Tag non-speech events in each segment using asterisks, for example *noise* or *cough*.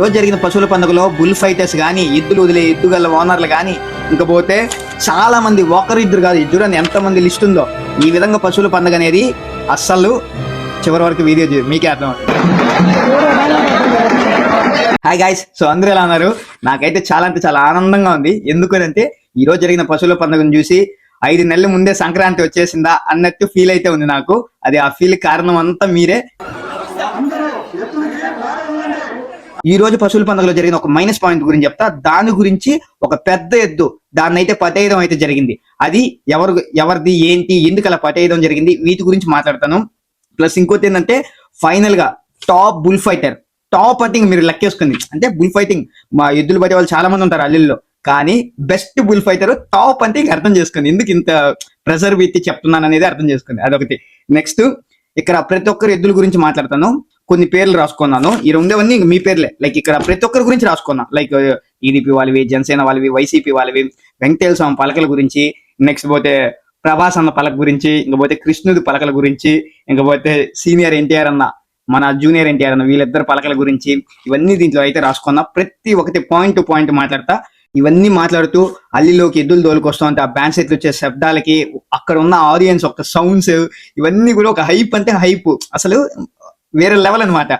రోజు జరిగిన పశువుల పండుగలో బుల్ ఫైటర్స్ కానీ ఎద్దులు వదిలే ఎద్దుగల ఓనర్లు కానీ ఇంకపోతే చాలా మంది ఒకరు ఇద్దరు కాదు. ఇద్దరు అని ఎంతమంది లిస్ట్ ఉందో. ఈ విధంగా పశువుల పండుగ అనేది అస్సలు చివరి వరకు వీడియో మీకే అర్థం హాయ్ గాయస్ సో అందరూ ఎలా ఉన్నారు? నాకైతే చాలా అంటే చాలా ఆనందంగా ఉంది. ఎందుకంటే ఈ రోజు జరిగిన పశువుల పండుగను చూసి ఐదు నెలల ముందే సంక్రాంతి వచ్చేసిందా అన్నట్టు ఫీల్ అయితే ఉంది నాకు. అది ఆ ఫీల్ కారణం అంతా మీరే. ఈ రోజు పశువుల పండుగలో జరిగిన ఒక మైనస్ పాయింట్ గురించి చెప్తా. దాని గురించి ఒక పెద్ద ఎద్దు దాన్ని అయితే పతేయడం అయితే జరిగింది. అది ఎవరు ఎవరిది ఏంటి ఎందుకు అలా పతేయడం జరిగింది వీటి గురించి మాట్లాడతాను. ప్లస్ ఇంకోటి ఏంటంటే ఫైనల్గా టాప్ బుల్ ఫైటర్ టాప్ అంటే మీరు లెక్కేసుకుంది. అంటే బుల్ ఫైటింగ్ మా ఎద్దులు పడే వాళ్ళు చాలా మంది ఉంటారు అల్లుల్లో కానీ బెస్ట్ బుల్ ఫైటర్ టాప్ అంటే ఇంక అర్థం చేసుకుంది. ఎందుకు ఇంత ప్రెజర్ పెట్టి చెప్తున్నాను అనేది అర్థం చేసుకుంది. అదొకటి. నెక్స్ట్ ఇక్కడ ప్రతి ఒక్కరు ఎద్దుల గురించి మాట్లాడతాను. కొన్ని పేర్లు రాసుకున్నాను. ఈ ఉండేవన్నీ మీ పేర్లే. లైక్ ఇక్కడ ప్రతి ఒక్కరి గురించి రాసుకున్నా. లైక్ టీడీపీ వాళ్ళవి జనసేన వాళ్ళవి వైసీపీ వాళ్ళవి వెంకటేశ్వర స్వామి పలకల గురించి నెక్స్ట్ పోతే ప్రభాస్ అన్న పలక గురించి ఇంక పోతే కృష్ణుడి పలకల గురించి ఇంక పోతే సీనియర్ ఎన్టీఆర్ అన్న మన జూనియర్ ఎన్టీఆర్ అన్న వీళ్ళిద్దరు పలకల గురించి ఇవన్నీ దీంట్లో అయితే రాసుకున్నా. ప్రతి ఒక్కటి పాయింట్ టు పాయింట్ మాట్లాడతా. ఇవన్నీ మాట్లాడుతూ అల్లిలోకి ఎద్దులు తోలుకొస్తాం అంటే ఆ బ్యాండ్ సెట్లు వచ్చే శబ్దాలకి అక్కడ ఉన్న ఆడియన్స్ ఒక సౌండ్స్ ఇవన్నీ కూడా ఒక హైప్ అంటే హైప్ అసలు వేరే లెవెల్ అన్నమాట.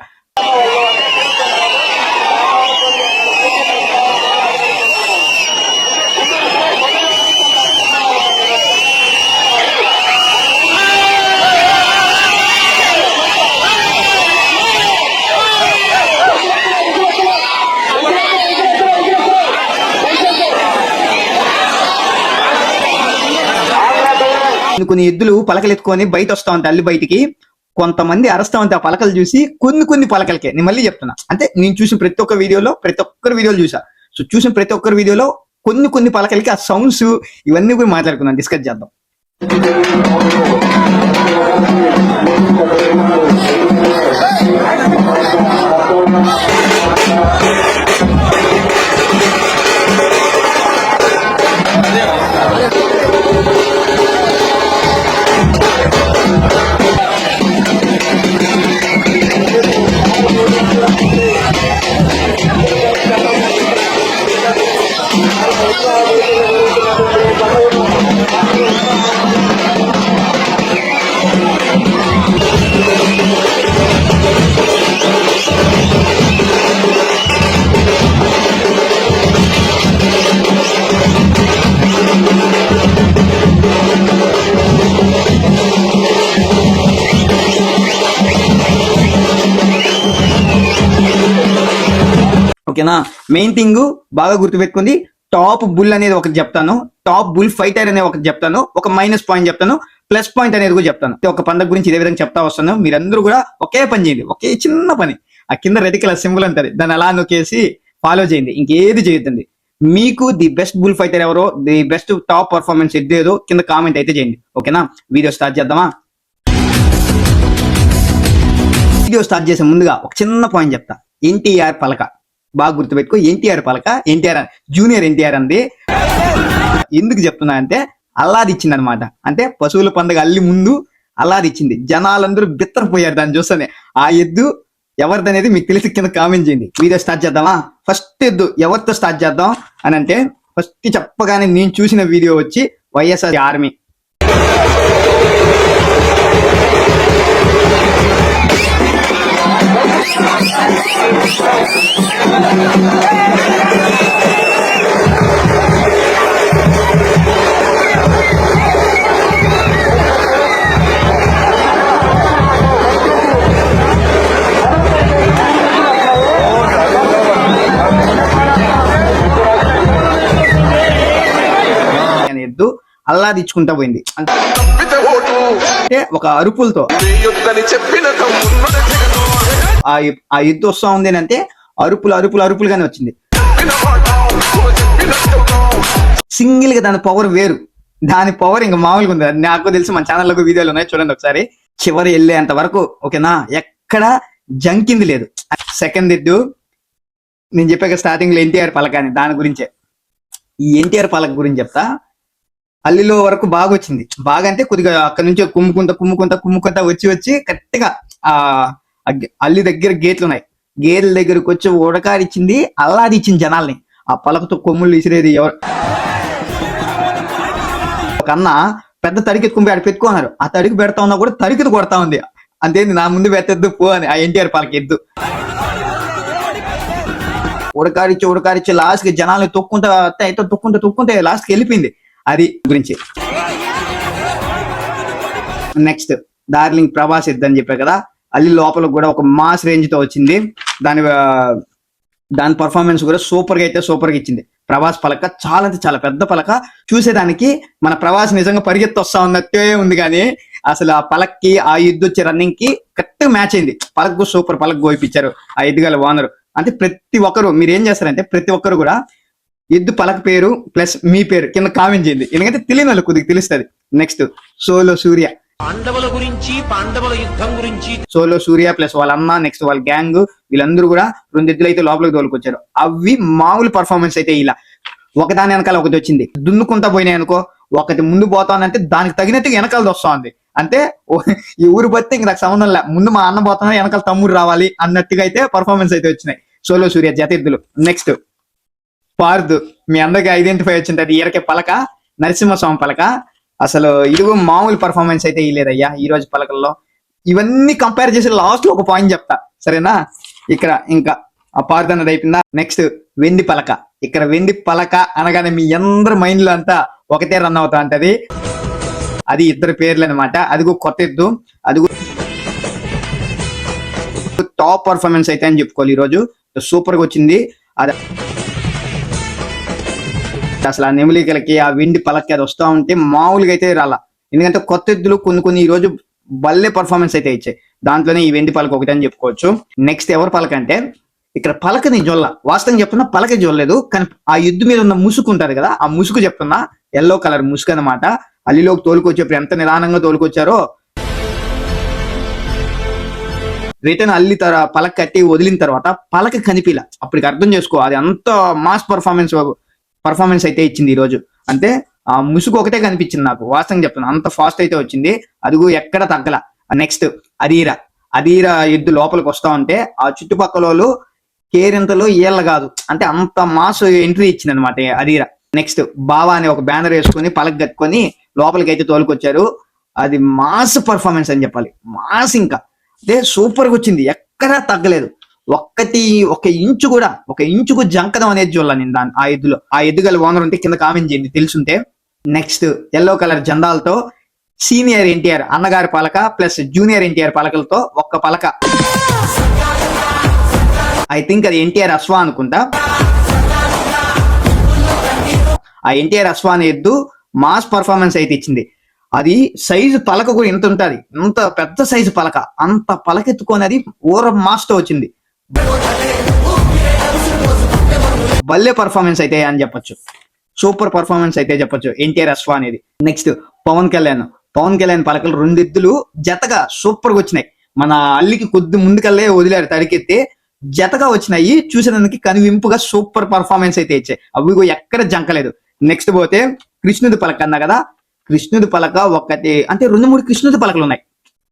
కొన్ని ఎద్దులు పలకలెత్తుకొని బయట వస్తా ఉంటాయి అల్లి బయటికి. కొంతమంది అరస్తా ఆ పలకలు చూసి కొన్ని కొన్ని పలకలకే. నేను మళ్ళీ చెప్తున్నా. అంటే నేను చూసిన ప్రతి ఒక్క వీడియోలో ప్రతి ఒక్కరి వీడియోలు చూసా. సో చూసిన ప్రతి ఒక్కరి వీడియోలో కొన్ని కొన్ని పలకలకి ఆ సౌండ్స్ ఇవన్నీ కూడా మాట్లాడుకున్నాను. డిస్కస్ చేద్దాం. ఓకేనా? మెయిన్ థింగ్ బాగా గుర్తుపెట్టుకుంది టాప్ బుల్ అనేది ఒకటి చెప్తాను. టాప్ బుల్ ఫైటర్ అనేది ఒకటి చెప్తాను. ఒక మైనస్ పాయింట్ చెప్తాను. ప్లస్ పాయింట్ అనేది కూడా చెప్తాను. ఒక పండుగ గురించి ఇదే విధంగా చెప్తా వస్తాను. మీరందరూ కూడా ఒకే పని చేయండి. ఒకే చిన్న పని. ఆ కింద రెడ్ కలర్ సింబల్ ఉంటుంది దాన్ని అలా నొక్కేసి ఫాలో చేయండి. ఇంకేది చేయొద్దండి. మీకు ది బెస్ట్ బుల్ ఫైటర్ ఎవరో ది బెస్ట్ టాప్ పర్ఫార్మెన్స్ ఏదో కింద కామెంట్ అయితే చేయండి. ఓకేనా? వీడియో స్టార్ట్ చేద్దామా? వీడియో స్టార్ట్ చేసే ముందుగా ఒక చిన్న పాయింట్ చెప్తా. ఎన్టీఆర్ పలక. బాగా గుర్తుపెట్టుకో. ఎన్టీఆర్ పలక ఎన్టీఆర్ జూనియర్ ఎన్టీఆర్ అంది. ఎందుకు చెప్తున్నా అంటే అల్లాది ఇచ్చింది అనమాట అంటే పశువుల పండుగ అల్లి ముందు అల్లాది ఇచ్చింది జనాలందరూ బిత్తరపోయారు దాన్ని చూస్తేనే. ఆ ఎద్దు ఎవరిదనేది మీకు తెలిసి కింద కామెంట్ చేయండి. వీడియో స్టార్ట్ చేద్దామా? ఫస్ట్ ఎద్దు ఎవరితో స్టార్ట్ చేద్దాం అని అంటే ఫస్ట్ చెప్పగానే నేను చూసిన వీడియో వచ్చి వైఎస్ఆర్ ఆర్మీ. ఎద్దు అల్లాదిచ్చుకుంటా పోయింది. అంటే ఒక అరుపులతో. ఆ ఎద్దు వస్తా ఉంది అంటే అరుపులు అరుపులు అరుపులుగానే వచ్చింది. సింగిల్గా దాని పవర్ వేరు. దాని పవర్ ఇంకా మామూలుగా ఉంది. నాకు తెలిసి మన ఛానల్లో వీడియోలు ఉన్నాయి చూడండి ఒకసారి. చివరి వెళ్ళేంత వరకు ఓకేనా? ఎక్కడ జంకింది లేదు. సెకండ్ ఎద్దు నేను చెప్పాక స్టార్టింగ్లో ఎన్టీఆర్ పలక అని దాని గురించే. ఈ ఎన్టీఆర్ పలక గురించి చెప్తా. అల్లిలో వరకు బాగా వచ్చింది. బాగా అంటే కొద్దిగా అక్కడ నుంచి కుమ్ముకుంటా కుమ్ముకుంటా కుమ్ముకుంటా వచ్చి వచ్చి కరెక్ట్గా ఆ ఆ అల్లి దగ్గర గేట్లు ఉన్నాయి. గేదెల దగ్గరకు వచ్చి ఉడకారిచ్చింది అల్లాదిచ్చింది జనాల్ని. ఆ పలకతో కొమ్ములు విసిరేది ఎవరు? ఒక అన్న పెద్ద తడికి ఎత్తుకుని ఆడ పెట్టుకున్నారు. ఆ తడికి పెడతా ఉన్నా కూడా తడికి కొడతా ఉంది. అంతేంది నా ముందు పెట్టద్దు పో అని. ఆ ఎన్టీఆర్ పాలకి ఎద్దు ఉడకారిచ్చి ఉడకారిచ్చి లాస్ట్కి జనాల్ని తొక్కుంటా అయితే తొక్కుంటే తొక్కుంటే లాస్ట్కి వెళ్ళిపోయింది. అది గురించి. నెక్స్ట్ డార్లింగ్ ప్రభాస్ ఇద్దని చెప్పా కదా. అల్లి లోపల కూడా ఒక మాస్ రేంజ్తో వచ్చింది. దాని దాని పర్ఫార్మెన్స్ కూడా సూపర్గా అయితే సూపర్గా ఇచ్చింది. ప్రభాస్ పలక చాలా అంటే చాలా పెద్ద పలక. చూసేదానికి మన ప్రభాస్ నిజంగా పరిగెత్తి వస్తా ఉన్నట్టే ఉంది కానీ అసలు ఆ పలక్కి ఆ ఇద్దు వచ్చే రన్నింగ్కి కరెక్ట్ మ్యాచ్ అయింది. పలక్ సూపర్ పలక్ గోయిపించారు ఆ ఎద్దుగల ఓనర్ అంటే ప్రతి ఒక్కరు మీరు ఏం చేస్తారంటే ప్రతి ఒక్కరు కూడా ఎద్దు పలక పేరు ప్లస్ మీ పేరు కింద కామెంట్ చేయండి. ఎందుకంటే తెలియని వాళ్ళు కొద్దిగా తెలుస్తుంది. నెక్స్ట్ సోలో సూర్య పాండవుల గురించి పాండవుల యుద్ధం గురించి సోలో సూర్య ప్లస్ వాళ్ళ అమ్మ నెక్స్ట్ వాళ్ళ గ్యాంగ్ వీళ్ళందరూ కూడా రెండు ఎద్దులు అయితే లోపలికి తోలుకొచ్చారు. అవి మామూలు పర్ఫార్మెన్స్ అయితే ఇలా. ఒకదాని వెనకాల ఒకటి వచ్చింది. దున్నుకుంటా పోయినాయి అనుకో ఒకటి ముందు పోతానంటే దానికి తగినట్టుగా వెనకాలది వస్తుంది. ఉంది అంటే ఓ- ఈ ఊరు బట్టి ఇంక నాకు సంబంధం లే. ముందు మా అన్న పోతున్నా వెనకాల తమ్ముడు రావాలి అన్నట్టుగా అయితే పర్ఫార్మెన్స్ అయితే వచ్చినాయి. సోలో సూర్య జత నెక్స్ట్ పార్దు. మీ అందరికి ఐడెంటిఫై వచ్చింది. అది ఇరకే పలక నరసింహస్వామి పలక. అసలు ఇదిగో మామూలు పర్ఫార్మెన్స్ అయితే ఇవ్వలేదయ్యా ఈ రోజు పలకల్లో. ఇవన్నీ కంపేర్ చేసి లాస్ట్లో ఒక పాయింట్ చెప్తా. సరేనా? ఇక్కడ ఇంకా ఆ పార్దు అయిపోయిందా? నెక్స్ట్ వెండి పలక. ఇక్కడ వెండి పలక అనగానే మీ అందరి మైండ్లో అంతా ఒకటే రన్ అవుతా ఉంటది. అది ఇద్దరు పేర్లు అనమాట అదిగో కొత్త ఎద్దు అదిగో టాప్ పర్ఫార్మెన్స్ అయితే అని చెప్పుకోవాలి ఈ రోజు సూపర్గా వచ్చింది. అది అసలు ఆ నెమలికలకి ఆ వెండి పలకి అది వస్తా ఉంటే మామూలుగా అయితే రాలా. ఎందుకంటే కొత్త ఎద్దులు కొన్ని కొన్ని ఈ రోజు బల్లే పర్ఫార్మెన్స్ అయితే ఇచ్చాయి. దాంట్లోనే ఈ వెండి పలక ఒకటి అని చెప్పుకోవచ్చు. నెక్స్ట్ ఎవరు పలక అంటే ఇక్కడ పలకని జొల్ల. వాస్తవం చెప్తున్నా పలక జొల్లలేదు కానీ ఆ ఎద్దు మీద ఉన్న ముసుగు ఉంటది కదా ఆ ముసుగు చెప్తున్నా. ఎల్లో కలర్ ముసుగు అనమాట అల్లిలోకి తోలుకొచ్చేప్పుడు ఎంత నిదానంగా తోలుకొచ్చారో. రిటర్న్ అల్లి తర పలక కట్టి వదిలిన తర్వాత పలక కనిపిల. అప్పటికి అర్థం చేసుకో అది అంత మాస్ పర్ఫార్మెన్స్ పర్ఫార్మెన్స్ అయితే ఇచ్చింది ఈరోజు అంటే ఆ ముసుగు ఒకటే కనిపించింది నాకు. వాస్తవం చెప్తున్నా. అంత ఫాస్ట్ అయితే వచ్చింది. అదిగో ఎక్కడ తగ్గల. నెక్స్ట్ అదీరా అదీరా ఎద్దు లోపలికి వస్తా ఉంటే ఆ చుట్టుపక్కల వాళ్ళు కేరింతలో ఏళ్ళ కాదు. అంటే అంత మాస్ ఎంట్రీ ఇచ్చింది అనమాట అదీరా నెక్స్ట్ బావా అని ఒక బ్యానర్ వేసుకొని పలక కట్టుకొని లోపలికి అయితే తోలుకొచ్చారు. అది మాస్ పర్ఫార్మెన్స్ అని చెప్పాలి. మాస్ ఇంకా. అదే సూపర్గా వచ్చింది. ఎక్కడా తగ్గలేదు. ఒక్కటి ఒక ఇంచు కూడా ఒక ఇంచుకు జంకదం అనేది చూడాలి నేను దాని ఆ ఎద్దులో. ఆ ఎద్దుగల ఓనర్ ఉంటే కింద కామెంట్ చేయండి తెలుసుంటే. నెక్స్ట్ ఎల్లో కలర్ జెండాలతో సీనియర్ ఎన్టీఆర్ అన్నగారి పలక ప్లస్ జూనియర్ ఎన్టీఆర్ పలకలతో ఒక్క పలక. ఐ థింక్ అది ఎన్టీఆర్ అశ్వా అనుకుంటా. ఆ ఎన్టీఆర్ అశ్వా అనే ఎద్దు మాస్ పర్ఫార్మెన్స్ అయితే ఇచ్చింది. అది సైజు పలక కూడా ఇంత ఉంటుంది. ఇంత పెద్ద సైజు పలక. అంత పలకెత్తుకొని అది ఊర మాస్తో వచ్చింది. భలే పర్ఫార్మెన్స్ అయితే అని చెప్పొచ్చు. సూపర్ పర్ఫార్మెన్స్ అయితే చెప్పొచ్చు. ఎన్టీఆర్ అశ్వ అనేది. నెక్స్ట్ పవన్ కళ్యాణ్. పవన్ కళ్యాణ్ పలకలు రెండిద్దులు జతగా సూపర్గా వచ్చినాయి. మన అల్లికి కొద్ది ముందుకల్లే వదిలేరు తడికెత్తి జతగా వచ్చినాయి. చూసేదానికి కనువింపుగా సూపర్ పర్ఫార్మెన్స్ అయితే ఇచ్చాయి. అవి ఎక్కడ జంకలేదు. నెక్స్ట్ పోతే కృష్ణుడి పలక అన్నా కదా. కృష్ణుడి పలక ఒకటి అంటే రెండు మూడు కృష్ణుడి పలకలు ఉన్నాయి.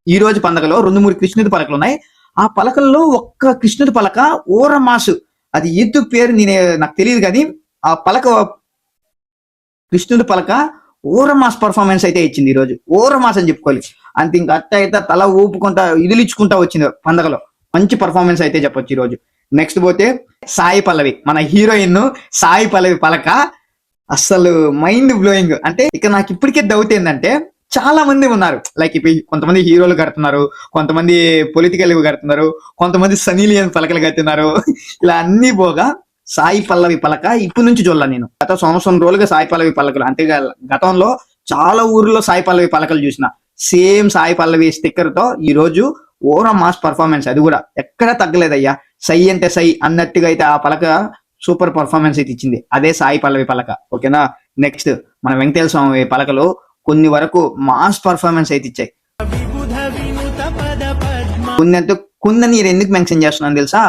ఈ రోజు పండగలో రెండు మూడు కృష్ణుడి పలకలు ఉన్నాయి. ఆ పలకల్లో ఒక్క కృష్ణుడి పలక ఓరమాసు. అది ఎద్దు పేరు నేనే నాకు తెలియదు కానీ ఆ పలక కృష్ణుడి పలక ఓరమాస్ పర్ఫార్మెన్స్ అయితే ఇచ్చింది ఈ రోజు అని చెప్పుకోవాలి. అంతే ఇంకా అట్ట అయితే తల ఊపుకుంటా ఇదిలిచ్చుకుంటా వచ్చింది పండగలో. మంచి పర్ఫార్మెన్స్ అయితే చెప్పొచ్చు ఈ రోజు నెక్స్ట్ పోతే సాయి పల్లవి మన హీరోయిన్ సాయి పల్లవి పలక అస్సలు మైండ్ బ్లోయింగ్. అంటే ఇక నాకు ఇప్పటికే డౌట్ ఏంటంటే చాలా మంది ఉన్నారు. లైక్ ఇప్పుడు కొంతమంది హీరోలు కడుతున్నారు కొంతమంది పొలిటికల్ కడుతున్నారు కొంతమంది సనీలియన్ పలకలు కడుతున్నారు. *laughs* ఇలా అన్ని పోగా సాయి పల్లవి పలక ఇప్పటి నుంచి చూడాల నేను. గత సంవత్సరం రోజులుగా సాయి పల్లవి పలకలు అంతేగా గతంలో చాలా ఊర్లో సాయి పల్లవి పలకలు చూసిన. సేమ్ సాయి పల్లవి స్టిక్కర్తో ఈ రోజు ఓరా మాస్ పర్ఫార్మెన్స్ అది కూడా. ఎక్కడ తగ్గలేదయ్యా. సై అంటే సై అన్నట్టుగా అయితే ఆ పలక సూపర్ పర్ఫార్మెన్స్ అయితే ఇచ్చింది. అదే సాయి పల్లవి పలక. ఓకేనా నెక్స్ట్ మన వెంకటేశ్వర స్వామి పలకలు కొన్ని వరకు మాస్ పర్ఫార్మెన్స్ అయితే ఇచ్చాయి. కొన్ని అంటే కొన్ని నేను ఎందుకు మెన్షన్ చేస్తున్నాను తెలుసా?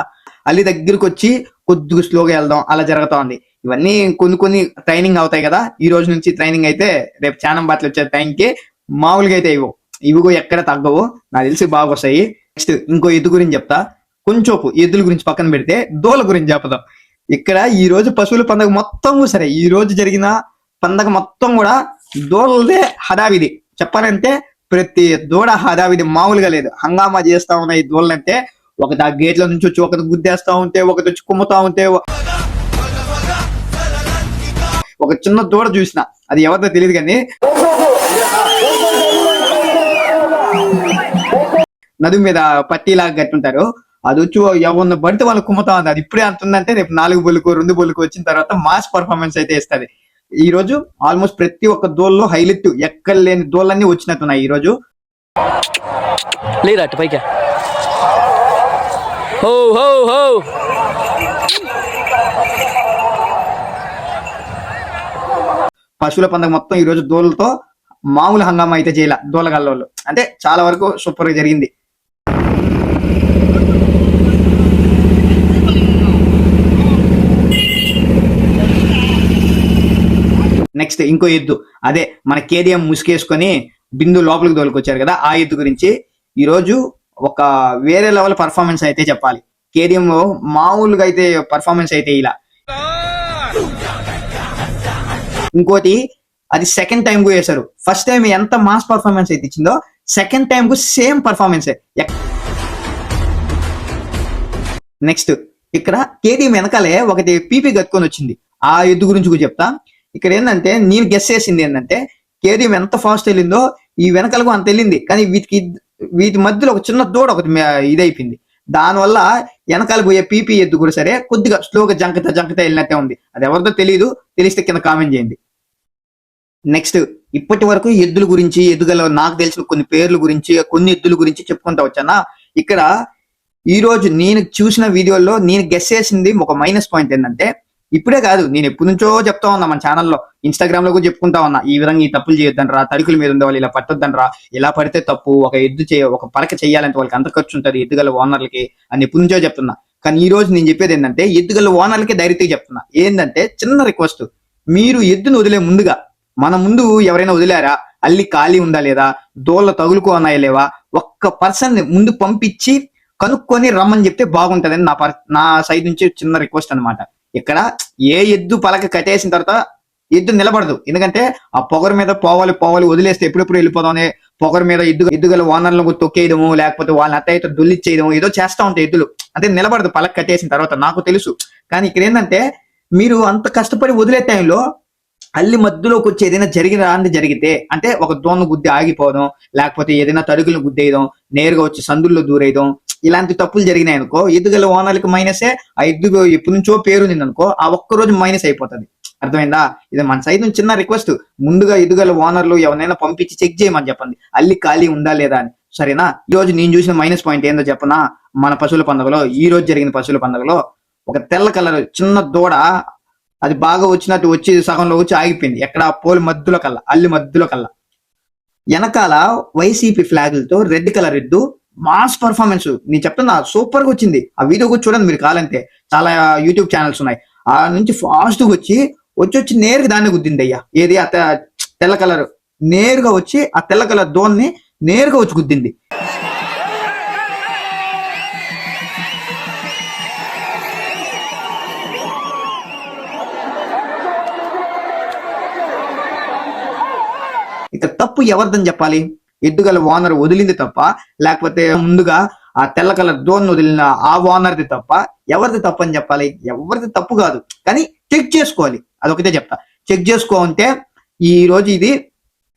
అల్లి దగ్గరికి వచ్చి కొద్దిగా స్లోగా వెళ్దాం అలా జరుగుతా ఉంది. ఇవన్నీ కొన్ని కొన్ని ట్రైనింగ్ అవుతాయి కదా? ఈ రోజు నుంచి ట్రైనింగ్ అయితే రేపు చానం బాట్లు వచ్చే టైంకి మామూలుగా అయితే ఇవ్వవు ఇవి ఎక్కడ తగ్గవు నాకు తెలిసి బాగా వస్తాయి. నెక్స్ట్ ఇంకో ఎద్దు గురించి చెప్తా. కొంచెంపు ఎద్దుల గురించి పక్కన పెడితే దోల గురించి చెప్పుదాం. ఇక్కడ ఈ రోజు పశువుల పండుగ మొత్తం సరే ఈ రోజు జరిగిన పండగ మొత్తం కూడా దూడలదే హడావిడి. చెప్పాలంటే ప్రతి దూడ హడావిడి మామూలుగా లేదు. హంగామా చేస్తా ఉన్న ఈ దూడలంటే ఒకటి ఆ గేట్ల నుంచి వచ్చి ఒకటి గుద్దేస్తా ఉంటే ఒకటి వచ్చి కుమ్ముతా ఉంటే ఒక చిన్న దూడ చూసిన. అది ఎవరిదో తెలియదు కానీ. నది మీద పట్టీలాగా కట్టుంటారు. అది వచ్చి ఎవరిని పడితే వాళ్ళు కుమ్ముతా ఉంది అది ఇప్పుడే అంటుందంటే రేపు నాలుగు బొలుకు రెండు బొలుకు వచ్చిన తర్వాత మాస్ పర్ఫార్మెన్స్ అయితే ఇస్తుంది. ఈ రోజు ఆల్మోస్ట్ ప్రతి ఒక్క దోల్లో హైలైట్ ఎక్కడ లేని దోళ్ళన్నీ వచ్చినట్టున్నాయి ఈ రోజు. అటు పైకి హో హో హో. పశువుల పండుగ మొత్తం ఈ రోజు దోళ్ళతో మామూలు హంగామా అయితే చేయాల దోలగల్లోళ్ళు అంటే చాలా వరకు సూపర్గా జరిగింది. నెక్స్ట్ ఇంకో ఎద్దు. అదే మన కేడిఎం ముసుకేసుకొని బిందు లోపలికి తోలుకొచ్చారు కదా ఆ ఎద్దు గురించి. ఈ రోజు ఒక వేరే లెవెల్ పర్ఫార్మెన్స్ అయితే చెప్పాలి. కేడిఎం మామూలుగా అయితే పర్ఫార్మెన్స్ అయితే ఇలా. ఇంకోటి అది సెకండ్ టైం కు వేశారు. ఫస్ట్ టైం ఎంత మాస్ పర్ఫార్మెన్స్ అయితే ఇచ్చిందో సెకండ్ టైం కు సేమ్ పర్ఫార్మెన్స్ నెక్స్ట్ ఇక్కడ కేటీఎం వెనకాలే ఒకటి పీపీ కట్టుకొని వచ్చింది. ఆ ఎద్దు గురించి కూడా చెప్తా. ఇక్కడ ఏంటంటే నేను గెస్ చేసింది ఏంటంటే కేటీఎం ఎంత ఫాస్ట్ వెళ్ళిందో ఈ వెనకాలకు అంత వెళ్ళింది. కానీ వీటికి వీటి మధ్యలో ఒక చిన్న దూడ ఒకటి ఇదైపోయింది. దానివల్ల వెనకాల పోయే పీపీ ఎద్దు కూడా సరే కొద్దిగా స్లోగా జంకత జంకత వెళ్ళినట్టే ఉంది. అది ఎవరిదో తెలియదు తెలిస్తే కింద కామెంట్ చేయండి. నెక్స్ట్ ఇప్పటి వరకు ఎద్దుల గురించి ఎద్దుగల నాకు తెలిసిన కొన్ని పేర్ల గురించి కొన్ని ఎద్దుల గురించి చెప్పుకుంటా వచ్చానా? ఇక్కడ ఈ రోజు నేను చూసిన వీడియోలో నేను గెస్ చేసింది ఒక మైనస్ పాయింట్ ఏంటంటే ఇప్పుడే కాదు నేను ఎప్పటి నుంచో చెప్తా ఉన్నా మన ఛానల్లో ఇన్స్టాగ్రామ్లో కూడా చెప్పుకుంటా ఉన్నా ఈ విధంగా ఈ తప్పులు చేయొద్దని రా తడుకుల మీద ఉండేవాళ్ళు ఇలా పట్టొద్దనరా ఇలా పడితే తప్పు ఒక ఎద్దు చేయ ఒక పరక చేయాలంటే వాళ్ళకి అంత ఖర్చు ఉంటుంది ఎద్దుగల ఓనర్లకి అని ఎప్పటి నుంచో చెప్తున్నా. కానీ ఈ రోజు నేను చెప్పేది ఏంటంటే ఎద్దుగల ఓనర్లకి డైరెక్ట్ చెప్తున్నా. ఏంటంటే చిన్న రిక్వెస్ట్ మీరు ఎద్దును వదిలే ముందుగా మన ముందు ఎవరైనా వదిలారా? అల్లి ఖాళీ ఉందా లేదా? దోళ్ళ తగులుకో అన్నాయా లేవా? ఒక్క పర్సన్ ముందు పంపించి కనుక్కొని రమ్మని చెప్తే బాగుంటదని నా పర్ నా సైడ్ నుంచి చిన్న రిక్వెస్ట్ అన్నమాట. ఇక్కడ ఏ ఎద్దు పలక కట్టేసిన తర్వాత ఎద్దు నిలబడదు. ఎందుకంటే ఆ పొగరు మీద పోవాలి పోవాలి వదిలేస్తే ఎప్పుడెప్పుడు వెళ్ళిపోదామని పొగరు మీద ఎద్దు ఎద్దుగల ఓనర్లను తొక్కేయడము లేకపోతే వాళ్ళని అత్తయ్యతో దుల్లిచ్చేయడము ఏదో చేస్తా ఉంటాయి ఎద్దులు. అంటే నిలబడదు పలక కట్టేసిన తర్వాత నాకు తెలుసు. కానీ ఇక్కడ ఏంటంటే మీరు అంత కష్టపడి వదిలే టైంలో అల్లి మధ్యలోకి వచ్చి ఏదైనా జరిగిన రాంది జరిగితే అంటే ఒక దోణ గుద్ది ఆగిపోవడం లేకపోతే ఏదైనా తడుకులను గుద్దేయడం నేరుగా వచ్చి సందుల్లో దూరేయడం ఇలాంటి తప్పులు జరిగినాయి అనుకో ఎద్దుగల ఓనర్లకు మైనసే ఆ ఇద్దుగో ఎప్పటి నుంచో పేరు అనుకో ఆ ఒక్క రోజు మైనస్ అయిపోతుంది. అర్థమైందా? ఇది మన సైడ్ నుంచి చిన్న రిక్వెస్ట్ ముందుగా ఎదుగల ఓనర్లు ఎవరైనా పంపించి చెక్ చేయమని చెప్పండి. అల్లి ఖాళీ ఉందా లేదా అని. సరేనా? ఈ రోజు నేను చూసిన మైనస్ పాయింట్ ఏందో చెప్పనా? మన పశువుల పండుగలో ఈ రోజు జరిగిన పశువుల పండుగలో ఒక తెల్ల కలర్ చిన్న దూడ అది బాగా వచ్చినట్టు వచ్చి సగంలో వచ్చి ఆగిపోయింది. ఎక్కడ? పోలి మధ్యలో కల్లా అల్లి మధ్యలో కల్లా. వెనకాల వైసీపీ ఫ్లాగులతో రెడ్ కలర్ ఇద్దు. Mass performance. నేను చెప్తున్నా సూపర్గా వచ్చింది. ఆ వీడియో కూడా చూడండి మీరు కాలంటే చాలా యూట్యూబ్ ఛానల్స్ ఉన్నాయి. ఆ నుంచి ఫాస్ట్గా వచ్చి వచ్చి వచ్చి నేరుగా దాన్ని గుద్దింది అయ్యా. ఏది? ఆ తెల్ల కలర్. నేరుగా వచ్చి ఆ తెల్ల కలర్ దోన్ని నేరుగా వచ్చి గుద్దింది. ఇక తప్పు ఎవరిదని చెప్పాలి? ఎద్దుగల ఓనర్ వదిలింది తప్ప లేకపోతే ముందుగా ఆ తెల్ల కలర్ దోన్ వదిలిన ఆ ఓనర్ది తప్ప ఎవరిది తప్పు అని చెప్పాలి? ఎవరిది తప్పు కాదు. కానీ చెక్ చేసుకోవాలి. అదొకటే చెప్తా. చెక్ చేసుకోంటే ఈ రోజు ఇది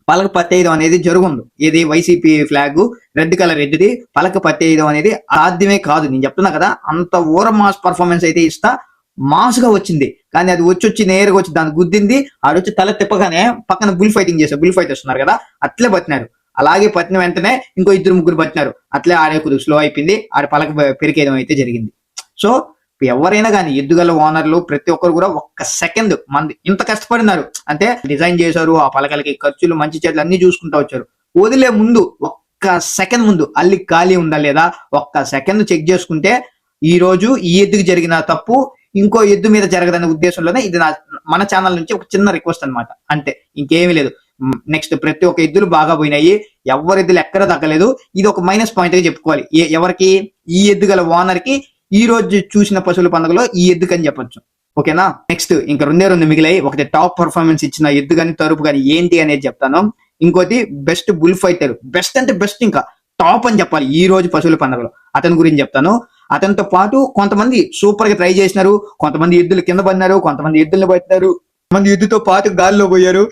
పలక పట్టేయడం అనేది జరుగుంది. ఇది వైసీపీ ఫ్లాగ్ రెడ్ కలర్ రెడ్ది పలక పట్టేయడం అనేది సాధ్యమే కాదు. నేను చెప్తున్నా కదా అంత ఊర మాస్ పర్ఫార్మెన్స్ అయితే ఇస్తా. మాస్గా వచ్చింది. కానీ అది వచ్చి వచ్చి నేరుగా వచ్చి దాన్ని గుద్దింది. ఆడొచ్చి తల తిప్పగానే పక్కన బుల్ ఫైటింగ్ చేశారు. బుల్ ఫైట్ వస్తున్నారు కదా అట్లే పట్టినారు అలాగే పట్టిన వెంటనే ఇంకో ఇద్దరు ముగ్గురు పట్టినారు. అట్లే ఆడే కొద్దిగా స్లో అయిపోయింది. ఆడ పలక పెరికేయడం అయితే జరిగింది. సో ఎవరైనా కానీ ఎద్దుగల ఓనర్లు ప్రతి ఒక్కరు కూడా ఒక్క సెకండ్ మంది ఇంత కష్టపడినారు. అంటే డిజైన్ చేశారు ఆ పలకలకి ఖర్చులు మంచి చెట్లు అన్ని చూసుకుంటా వచ్చారు. వదిలే ముందు ఒక్క సెకండ్ ముందు అల్లి ఖాళీ ఉందా లేదా ఒక్క సెకండ్ చెక్ చేసుకుంటే ఈ రోజు ఈ ఎద్దుకి జరిగిన తప్పు ఇంకో ఎద్దు మీద జరగదనే ఉద్దేశంలోనే ఇది నా మన ఛానల్ నుంచి ఒక చిన్న రిక్వెస్ట్ అన్నమాట. అంతే ఇంకేమీ లేదు. నెక్స్ట్ ప్రతి ఒక్క ఎద్దులు బాగా పోయినాయి. ఎవరి ఎద్దులు ఎక్కడ తగ్గలేదు. ఇది ఒక మైనస్ పాయింట్గా చెప్పుకోవాలి. ఏ- ఎవరికి? ఈ ఎద్దు గల ఓనర్కి ఈ రోజు చూసిన పశువుల పండుగలో ఈ ఎద్దుకు అని చెప్పొచ్చు. ఓకేనా? నెక్స్ట్ ఇంకా రెండే రెండు మిగిలాయి. ఒకటి టాప్ పర్ఫార్మెన్స్ ఇచ్చిన ఎద్దు కానీ తరుపు కానీ ఏంటి అనేది చెప్తాను. ఇంకోటి బెస్ట్ బుల్ ఫైటర్ బెస్ట్ అంటే బెస్ట్ ఇంకా. టాప్ అని చెప్పాలి ఈ రోజు పశువుల పండుగలో. అతని గురించి చెప్తాను. అతనితో పాటు కొంతమంది సూపర్గా ట్రై చేసినారు. కొంతమంది ఎద్దులు కింద పడినారు. కొంతమంది ఎద్దులను పట్టినారు. కొంతమంది ఎద్దుతో పాటు గాల్లో పోయారు.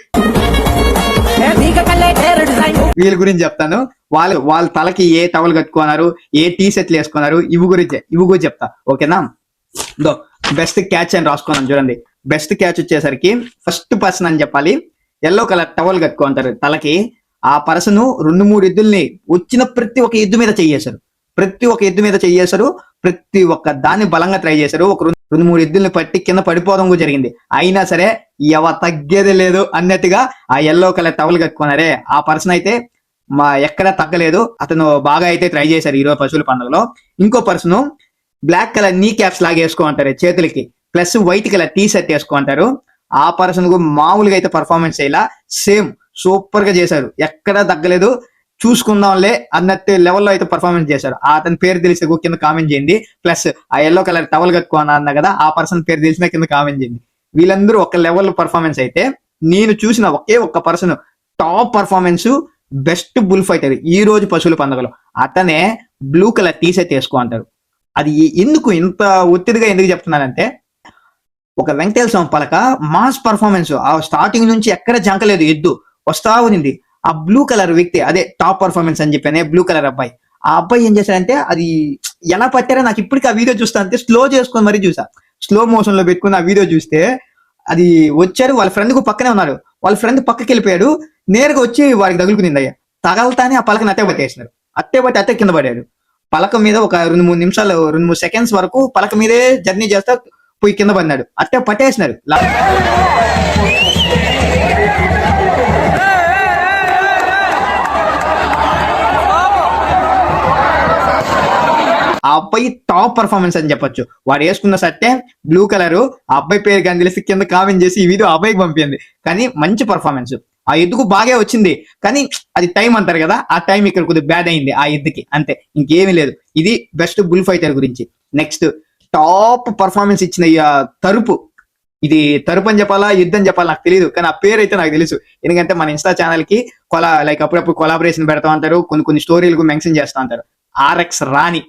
వీళ్ళ గురించి చెప్తాను. వాళ్ళు వాళ్ళ తలకి ఏ టవల్ కట్టుకున్నారు ఏ టీ షర్ట్లు వేసుకున్నారు ఇవి గురించి ఇవి గురించి చెప్తా. ఓకేనా? దో బెస్ట్ క్యాచ్ అని రాసుకున్నాను చూడండి. బెస్ట్ క్యాచ్ వచ్చేసరికి ఫస్ట్ పర్సన్ అని చెప్పాలి. ఎల్లో కలర్ టవల్ కట్టుకుంటారు తలకి. ఆ పర్సన్ రెండు మూడు ఎద్దుల్ని వచ్చిన ప్రతి ఒక్క ఎద్దు మీద చెయ్యేశారు ప్రతి ఒక్క ఎద్దు మీద చేశారు ప్రతి ఒక్క దాన్ని బలంగా ట్రై చేశారు. ఒక రెండు మూడు ఎద్దుల్ని పట్టి కింద పడిపోవడం కూడా జరిగింది. అయినా సరే ఎవ తగ్గేది లేదు అన్నట్టుగా ఆ ఎల్లో కలర్ టవల్ కట్టుకున్నారే. ఆ పర్సన్ అయితే మా ఎక్కడ తగ్గలేదు. అతను బాగా అయితే ట్రై చేశారు ఈరోజు పశువుల పండుగలో. ఇంకో పర్సన్ బ్లాక్ కలర్ నీ క్యాప్స్ లాగా వేసుకోంటారు చేతులకి. Plus white colour T shirt వేసుకుంటారు ఆ పర్సన్కు మామూలుగా అయితే పర్ఫార్మెన్స్ అయ్యేలా సేమ్ సూపర్గా చేశారు. ఎక్కడా తగ్గలేదు. చూసుకుందాంలే అన్నట్టు లెవెల్లో అయితే పర్ఫార్మెన్స్ చేశారు అతని పేరు తెలిసి కింద కామెంట్ చేయండి. ప్లస్ ఆ ఎల్లో కలర్ టవల్ కట్టుకున్నా అన్న కదా ఆ పర్సన్ పేరు తెలిసిన కింద కామెంట్ చేయండి. వీళ్ళందరూ ఒక లెవెల్ పర్ఫార్మెన్స్ అయితే నేను చూసిన ఒకే ఒక్క person top performance best bull fighter ఈ రోజు పశువుల పండుగలో. అతనే బ్లూ కలర్ టీషర్ట్ వేసుకో అంటారు అది ఎందుకు ఇంత ఒత్తిడిగా ఎందుకు చెప్తున్నానంటే ఒక వెంకటేశ్వర స్వామి పలక మాస్ పర్ఫార్మెన్స్ ఆ స్టార్టింగ్ నుంచి ఎక్కడ జంకలేదు ఎద్దు. వస్తా ఉంది ఆ బ్లూ కలర్ వ్యక్తి అదే టాప్ పర్ఫార్మెన్స్ అని చెప్పాను బ్లూ కలర్ అబ్బాయి. ఆ అబ్బాయి ఏం చేశాడంటే అది ఎలా పట్టారో నాకు ఇప్పటికీ ఆ వీడియో చూస్తా అంటే స్లో చేసుకొని మరీ చూసా. స్లో మోషన్లో పెట్టుకుని ఆ వీడియో చూస్తే అది వచ్చారు వాళ్ళ ఫ్రెండ్కు పక్కనే ఉన్నారు. వాళ్ళ ఫ్రెండ్ పక్కకి వెళ్ళిపోయాడు నేరుగా వచ్చి వాడికి తగులుకునింది అయ్యా. తగలతానే ఆ పలకని అట్టే పట్టేసినారు. అట్టే పట్టి అట్టే కింద పడాడు పలక మీద ఒక రెండు మూడు నిమిషాలు రెండు మూడు సెకండ్స్ వరకు పలక మీదే జర్నీ చేస్తా పోయి కింద పడినాడు. అట్టే పట్టేసినారు. ఆ అబ్బాయి టాప్ పర్ఫార్మెన్స్ అని చెప్పొచ్చు. వాడు వేసుకున్న సట్టే బ్లూ కలర్ ఆ అబ్బాయి పేరు కానీ తెలిసి కింద కామెంట్ చేసి ఈ వీడియో ఆ అబ్బాయికి పంపింది. కానీ మంచి పర్ఫార్మెన్స్. ఆ ఎద్దుకు బాగా వచ్చింది. కానీ అది టైం అంటారు కదా ఆ టైం ఇక్కడ కొద్దిగా బ్యాడ్ అయింది ఆ ఎద్దుకి. అంతే ఇంకేమీ లేదు. ఇది బెస్ట్ బుల్ ఫైటర్ గురించి. నెక్స్ట్ టాప్ పర్ఫార్మెన్స్ ఇచ్చిన ఈ, తరుపు. ఇది తరుపు అని చెప్పాలా యుద్ధం చెప్పాలా నాకు తెలియదు కానీ ఆ పేరు అయితే నాకు తెలుసు. ఎందుకంటే మన ఇన్స్టా ఛానల్కి కొలా లైక్ అప్పుడప్పుడు కొలాబరేషన్ పెడతా ఉంటారు. కొన్ని కొన్ని స్టోరీలకు మెన్షన్ చేస్తా ఉంటారు. ఆర్ఎక్స్ రాణి.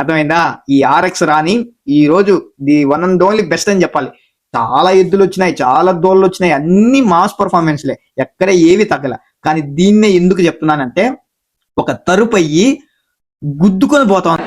అర్థమైందా? ఈ ఆర్ఎక్స్ రాణి ఈ రోజు the one and only best అని చెప్పాలి. చాలా ఎద్దులు వచ్చినాయి చాలా దోళ్ళు వచ్చినాయి అన్ని మాస్ పర్ఫార్మెన్స్లే ఎక్కడ ఏవి తగ్గల. కానీ దీన్నే ఎందుకు చెప్తున్నానంటే ఒక తరుపు అయ్యి గుద్దుకొని పోతాం.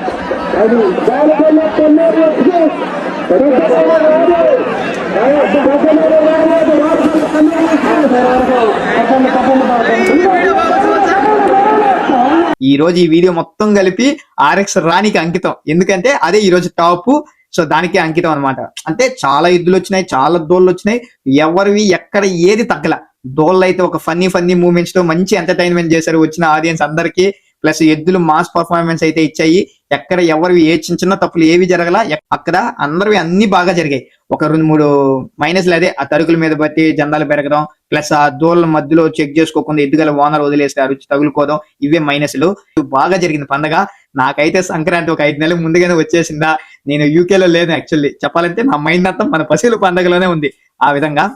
ఈ రోజు ఈ వీడియో మొత్తం కలిపి ఆర్ఎక్స్ రాణికి అంకితం. ఎందుకంటే అదే ఈ రోజు టాప్. సో దానికి అంకితం అన్నమాట. అంటే చాలా ఎద్దులు వచ్చినాయి చాలా దోళ్ళు వచ్చినాయి. ఎవరివి ఎక్కడ ఏది తగ్గల. దోళ్ళు అయితే ఒక ఫన్నీ ఫన్నీ మూమెంట్స్తో మంచి ఎంటర్టైన్మెంట్ చేశారు వచ్చిన ఆడియన్స్ అందరికి. ప్లస్ ఎద్దులు మాస్ పర్ఫార్మెన్స్ అయితే ఇచ్చాయి. ఎక్కడ ఎవరివి ఏ చిన్న చిన్న తప్పులు ఏవి జరగల అక్కడ అందరివి అన్ని బాగా జరిగాయి. ఒక రెండు మూడు మైనస్లు అదే ఆ తరుకుల మీద బట్టి జెండాలు పెరగడం ప్లస్ ఆ దోళ్ళ మధ్యలో చెక్ చేసుకోకుండా ఎద్దుగల ఓనర్ వదిలేస్తారు రుచి తగులుకోవడం ఇవే మైనస్లు. బాగా జరిగింది పండగ. నాకైతే సంక్రాంతి ఒక ఐదు నెలలు ముందుగానే వచ్చేసిందా నేను యూకే లో లేదు యాక్చువల్లీ. చెప్పాలంటే నా మైండ్ అంతా మన పశువుల పండగలోనే ఉంది ఆ విధంగా.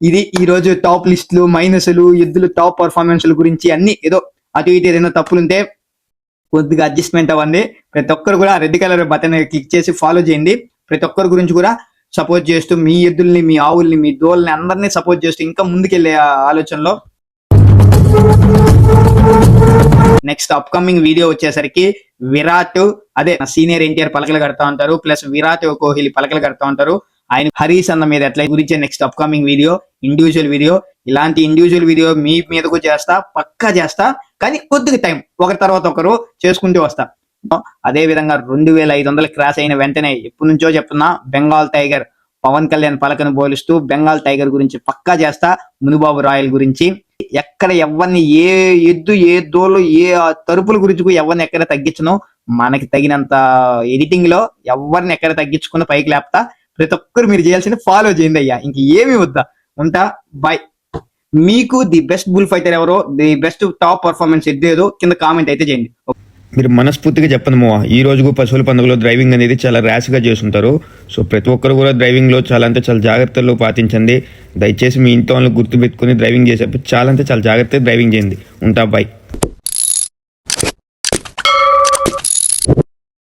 ఇది ఈ రోజు టాప్ లిస్టులు మైనస్లు ఎద్దులు టాప్ పర్ఫార్మెన్స్ల గురించి అన్ని ఏదో అటు ఇటు ఏదైనా తప్పులుంటే కొద్దిగా అడ్జస్ట్మెంట్ అవ్వండి. ప్రతి ఒక్కరు కూడా రెడ్ కలర్ బటన్ క్లిక్ చేసి ఫాలో చేయండి. ప్రతి ఒక్కరి గురించి కూడా సపోర్ట్ చేస్తూ మీ ఎద్దుల్ని మీ ఆవుల్ని మీ దోల్ని అందరినీ సపోర్ట్ చేస్తూ ఇంకా ముందుకెళ్ళే ఆలోచనలో. నెక్స్ట్ అప్కమింగ్ వీడియో వచ్చేసరికి విరాట్ అదే సీనియర్ ఎన్టీఆర్ పలకలు కడతా ఉంటారు. ప్లస్ విరాట్ కోహ్లీ పలకలు కడతా ఉంటారు. ఆయన హరీష్ అన్న మీద ఎట్లా గురించి next upcoming video individual video ఇలాంటి ఇండివిజువల్ వీడియో మీ మీదకు చేస్తా పక్కా చేస్తా. కానీ కొద్దిగా టైం ఒకరి తర్వాత ఒకరు చేసుకుంటూ వస్తా. అదే విధంగా రెండు వేల ఐదు వందలు క్రాస్ అయిన వెంటనే ఎప్పటి నుంచో చెప్తున్నా బెంగాల్ టైగర్ పవన్ కళ్యాణ్ పలకను పోలుస్తూ బెంగాల్ టైగర్ గురించి పక్కా చేస్తా మునుబాబు రాయల్ గురించి. ఎక్కడ ఎవరిని ఏ ఎద్దు ఏ దోలు ఏ తరుపుల గురించి ఎవరిని ఎక్కడ తగ్గించను. మనకి తగినంత ఎడిటింగ్లో ఎవరిని ఎక్కడ తగ్గించుకున్న పైకి లేపుతా. ప్రతి ఒక్కరు మీరు చేయాల్సింది ఫాలో చేయండి అయ్యా. ఇంక ఏమి వద్దా. ఉంటా? బాయ్ మీకు ది బెస్ట్ బుల్ ఫైటర్ ఎవరో ది బెస్ట్ టాప్ పర్ఫార్మెన్స్ ఎద్దేదో కింద కామెంట్ అయితే చేయండి. మీరు మనస్ఫూర్తిగా చెప్పండి మో ఈ రోజు పశువుల పండుగలో డ్రైవింగ్ అనేది చాలా ర్యాష్గా చేస్తుంటారు. సో ప్రతి ఒక్కరు కూడా డ్రైవింగ్లో చాలా అంటే చాలా జాగ్రత్తలు పాటించండి. దయచేసి మీ ఇంట్లో వాళ్ళు గుర్తుపెట్టుకుని డ్రైవింగ్ చేసేప్పుడు చాలా అంటే చాలా జాగ్రత్తగా డ్రైవింగ్ చేయండి. ఉంటా? బాయ్